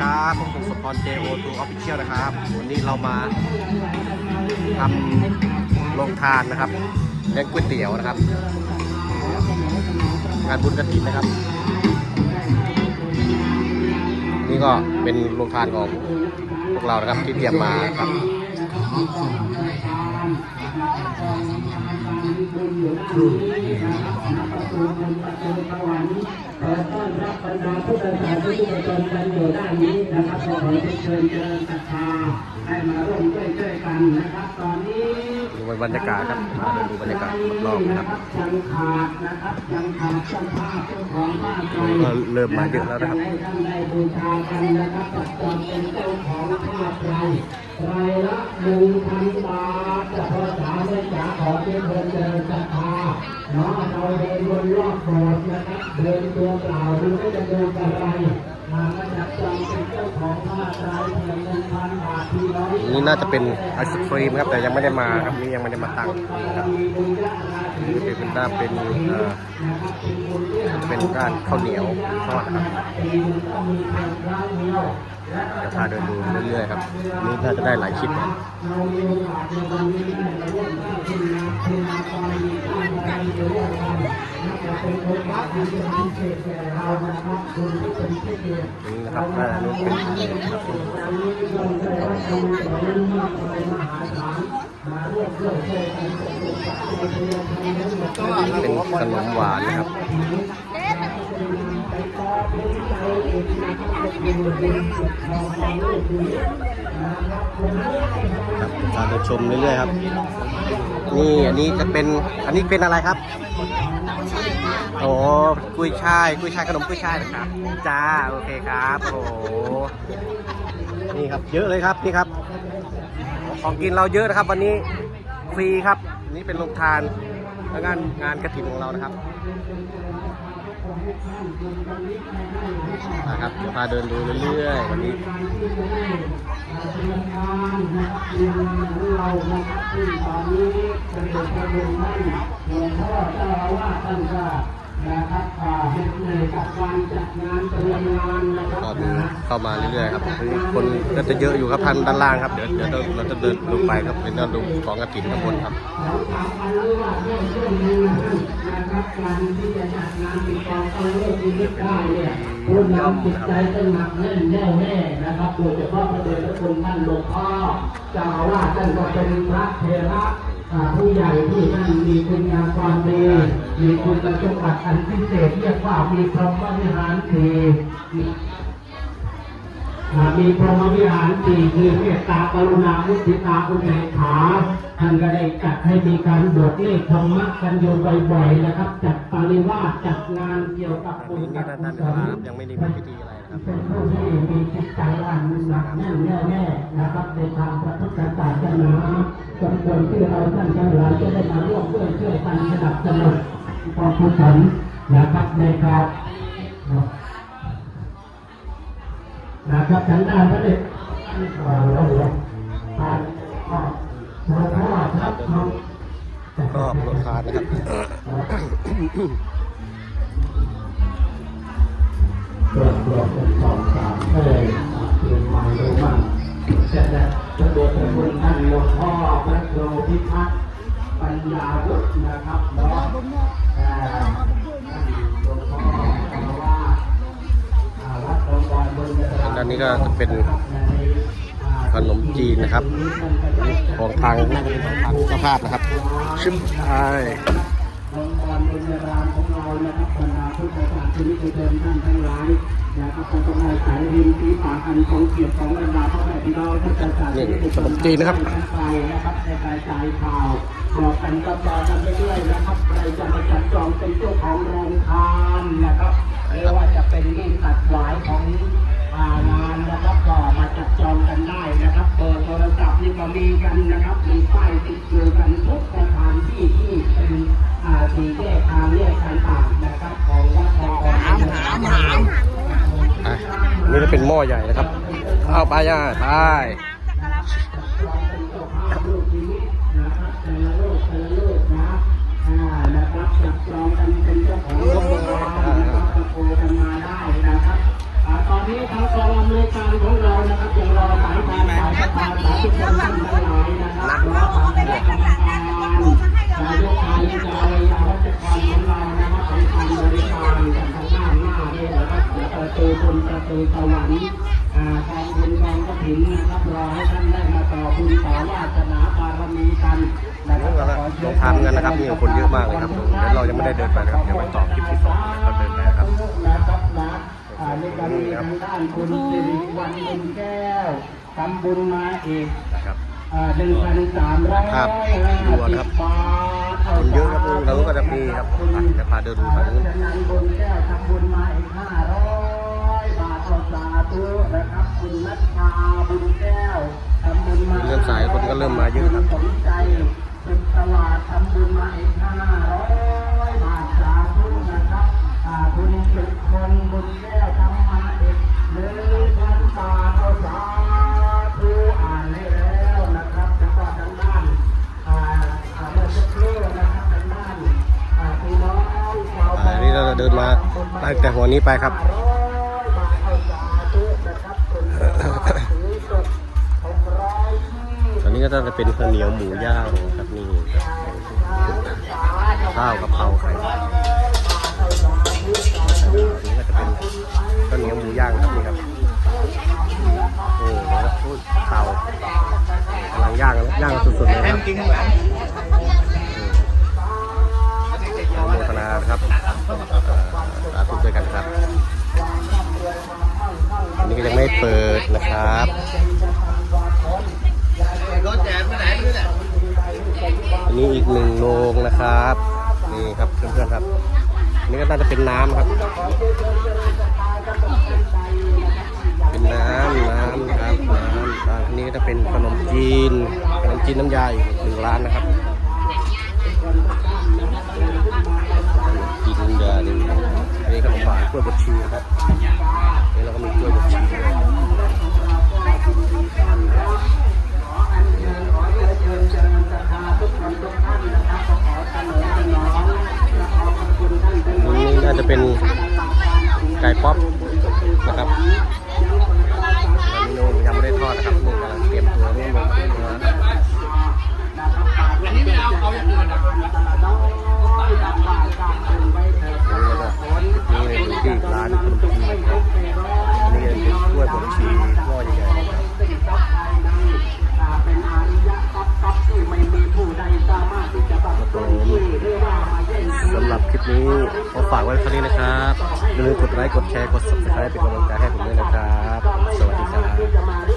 ครับผมผมสปอน JO2 Official นะครับ วันนี้เรามาทำโรงทานนะครับเลี้ยงก๋วยเตี๋ยวนะครับ งานบุญกระถินนะครับ นี่ก็เป็นโรงทานของพวกเรานะครับที่เตรียมมาครับ ขอต้อนรับบรรดาผู้ประสานที่ทุกคนกันอยู่ด้านนี้นะครับขอเชิญเจริญศรัทธาให้มาร่วมด้วยช่วยกันนะครับตอนนี้ดูบรรยากาศครับมาดูบรรยากาศรอบนะครับยังขาดนะครับยังขาดช่างภาพเจ้าของภาพใจเริ่มมาเยอะแล้วนะครับให้ท่านได้บูชากันนะครับจับจองเป็นเจ้าของภาพใจไรายละหนึ่งพันบาทจะพอสามได้จ๋าขอเชิญเชิญเจริญศรัทธาเนาะ เราเดินวนรอบโบสถ์นะครับ เดินตัวเปล่าดูไม่จะดูอะไร มามาจับจองเป็นเจ้าของภาพใจเพียงหนึ่งพันบาทที่ร้อยนี่น่าจะเป็นไอศครีมครับแต่ยังไม่ได้มาครับนี่ยังไม่ได้มาตั้งนะครับนี่เป็นด้านเป็นเอ่อจะเป็นด้านข้าวเหนียวทอดครับเดี๋ยวพาเดินดูเรื่อยๆครับนี่น่าจะได้หลายคลิปนะ เรามีโอกาสในวันนี้ได้มาร่วมสร้างคุณงามคุณงามความดีสร้างอะไรอยู่ร่วมกันนับเป็นโอกาสที่เป็นพิเศษแก่เรานะครับคุณที่เป็นพิเศษนี่เป็นครับวันนี้เราได้รับคำสอนมากมายมหาศาลมาร่วมด้วยช่วยกันเป็นโอกาสที่จะทำให้ทั้งหมดเป็นขนมหวานนะครับครับพาไปชมเรื่อยๆครับ นี่อันนี้จะเป็นอันนี้เป็นอะไรครับ โอ้กุ้ยช่ายกุ้ยช่ายขนมกุ้ยช่ายนะครับจ้าโอเคครับโอ้นี่ครับเยอะเลยครับนี่ครับ ของกินเราเยอะนะครับ วันนี้ฟรีครับนนี่เป็นโรงทานและงานงานกระถิ่นของเรานะครับ นะครับเดี๋ยวพาเดินดูเรื่อยๆวันนี้เรานะครับซึ่งตอนนี้เป็นเด็กประเด็นท่านหลวงพ่อเจ้าอาวาสท่านก็ นะครับอ่าเฮ็ดในกับการจัดงานเตรียมงานนะครับก็มีเข้ามาเรื่อยๆครับคนก็จะเยอะอยู่ครับท่านด้านล่างครับเดี๋ยวเดี๋ยวเราเราจะเดินลงไปครับเป็นด้านดูของกระถิ่นข้างบนครับเราทำกันรู้ว่าเรื่องเรื่องนี้นะครับการที่จะจัดงานติดต่อเอาเรื่องชีวิตได้เนี่ยผู้นำจิตใจต้องหนักแน่นแน่วแน่นะครับโดยเฉพาะประเด็นพระคุณท่านหลวงพ่อเจ้าอาวาสท่านก็เป็นพระเทระอ่า ผู้ใหญ่ที่ท่นมีคุณงามความดี มีคุณสมบัติอันพิเศษเรียกว่ามีพรหมวิหารสี่มีพรหมวิหารสี่คือเมตตากรุณามุทิตาอุเบกขาท่านก็ได้จัดให้มีการบวชเลขธรรมะกันอยู่บ่อยๆนะครับ จัดปริวาจัดงานเกี่ยวกับบุญกับท่านกุศลยังไม่ได้พิธีอะไร เป็นผู้ที่มีจิตใจอันหนักแน่นแน่วแน่นะครับในทางพระพุทธศาสนาสมควรที่เราท่านทั้งหลายจะได้มาร่วมด้วยช่วยกันสนับสนุนพระพุทธนะครับในการนะครับฉันได้พระเดชเอ่อราเหลือผ่านอ่าสารพัดครับครับก็โรงทานะครับ ตรวจตรวจเป็นสองสามก็เลยเปลี่ยนใหม่ดูบ้างเสร็จแล้วพระเดชพระคุณท่านหลวงพ่อพระโลพิพัฒน์ปัญญาวุฒินะครับเนาะเอ่อท่านหลวงพ่อเพราะว่าอ่าวัดหลวงพ่อบุญกระด้านนี้ก็จะเป็นขนมจีนนะครับ ของทางน่าจะเป็นของทางเจ้าภาพนะครับ ชิมไทยอ งค์กรบุญรามของเรานะครับบรรดาพุทธศาสนิกชนท่านทั้งหลายนะครับก็ต้องอาศัยริมฝีปากอันทรงเกียรติของบรรดาพ่อแม่พี่น้องพุทธศาสนิกชนนี่ขนมจีนนะครับไปนะครับในการจ่ายข่าวบอกกันก็ต่อกันไปเรื่อยนะครับใครจะมาจัดจองเป็นเจ้าของโรงทานนะครับไม่ว่าจะเป็นยิ่งตัดหวายของอ่างานนะครับก็มาจัดจองกันได้นะครับเบอร์โทรศัพท์นี่ก็มีกันนะครับมี นี่จะเป็นหม้อใหญ่นะครับ เอาไปย่าไปลูกชีวิตนะครับแต่ละลูกแต่ละลูกนะอ่านะครับจับจองกันเป็นเจ้าของโรงงานนะครับตะโกนกันมาได้นะครับอ่าตอนนี้ทางกองอำนวยการของเรา กองกฐินนะครับรอให้ท่านได้มาต่อบุญต่อวาสนาบารมีกันนะครับลงทานกันนะครับนี่คนเยอะมากเลยครับเดี๋ยวเรายังไม่ได้เดินไปนะครับเดี๋ยวไปต่อคลิปที่สองเราเดินไปนะครับนะครับนะอ่าในการมีทางด้านคุณสิริวัลย์บุญแก้วทำบุญมาอีกนะครับหนึ่งพันสามร้อยครับดูนะครับบาทคนเยอะครับทางนู้นก็จะมีครับอะจะพาเดินดูทางนู้นฉะนั้นบุญแก้วทำบุญมาอีกห้าร้อยบาทต่อสาธุนะครับคุณนัท เริ่มมาเยอะครับสนใจสุดตลาดทำบุญมาอีกห้าร้อยบาทสาธุนะครับอ่าคุณสุดคนบุญแก้วทำมาอีกหนึ่งพันบาทเอาสาธุอ่านให้แล้วนะครับแล้วก็ทางด้านอาอาเมื่อสักครู่นะครับทางด้านอาพี่น้องชาวอ่านี่เราจะเดินมาตั้งแต่หัวนี้ไปครับ ก็จะเป็นข้าวเหนียวหมูย่างครับนี่ข้าวกะเพราไข่นนี้ก็จะเป็นข้าวเหนียวหมูย่างครับนี่ครับโอ้แล้วพูดเตากำลังย่างย่างสุดๆเลยครับอนุโมทนาครับเอ่อสาธุด้วยกันครับ อันนี้ก็ยังไม่เปิดนะครับ นนี้อีกหนึ่งโรงนะครับ นี่ครับเพื่อนๆครับอันนี้ก็น่าจะเป็นน้ำครับ เป็นน้ำน้ำนะครับน้ำอันนี้ก็จะเป็นขนมจีนขนมจีนน้ำยาอีกหนึ่งร้านนะครับขนมจีนน้ำยาหนึ่งอันนี้ขนมหวานกล้วยบดชีนะครับนี่เราก็มีกล้วยบดชี ฝากไว้เท่านี้นะครับอย่าลืมกดไลค์กดแชร์กด subscribe เป็นกำลังใจให้ผมด้วยนะครับ สวัสดีครับ